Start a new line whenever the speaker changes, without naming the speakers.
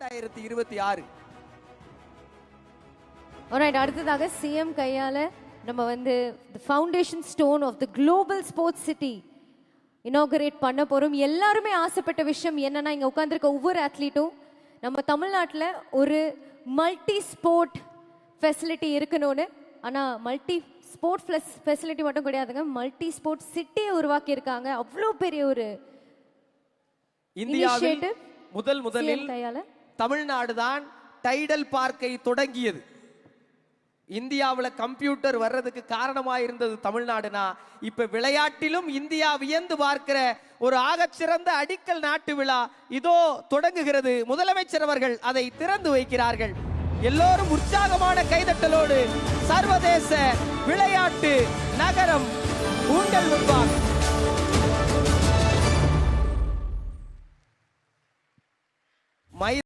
இரண்டாயிரத்தி இருபத்தி ஆறு.
Alright அடுத்ததாக சிஎம் கையால நம்ம வந்து the foundation stone of the global sports city inaugurate பண்ண போறோம். எல்லாருமே ஆசைப்பட்ட விஷயம் என்னன்னா இங்க உட்கார்ந்திருக்க ஒவ்வொரு அத்லீட்டும் நம்ம தமிழ்நாட்டில் ஒரு மல்டி ஸ்போர்ட் ஃபெசிலிட்டி இருக்கணும்னு. ஆனா மல்டி ஸ்போர்ட் ப்ளஸ் ஃபெசிலிட்டி மட்டும் கிடையாதுங்க மல்டி ஸ்போர்ட் சிட்டியை உருவாக்கி இருக்காங்க அவ்வளோ பெரிய ஒரு
இந்தியாவில். முதல் முதலில்
கையால.
தமிழ்நாடு தான் டைடல் பார்க்கை தொடங்கியது. இந்தியாவுல கம்ப்யூட்டர் வர்றதுக்கு காரணமா இருந்தது தமிழ்நாடுனா இப்ப விளையாட்டிலும் இந்தியா வியந்து பார்க்கிற ஒரு ஆகச்சிறந்த அடிக்கல் நாட்டு விழா இதோ தொடங்குகிறது. முதலமைச்சர் அவர்கள் அதை திறந்து வைக்கிறார்கள். எல்லோரும் உற்சாகமான கைதட்டலோடு சர்வதேச விளையாட்டு நகரம் உங்கள் முன்பாக. மை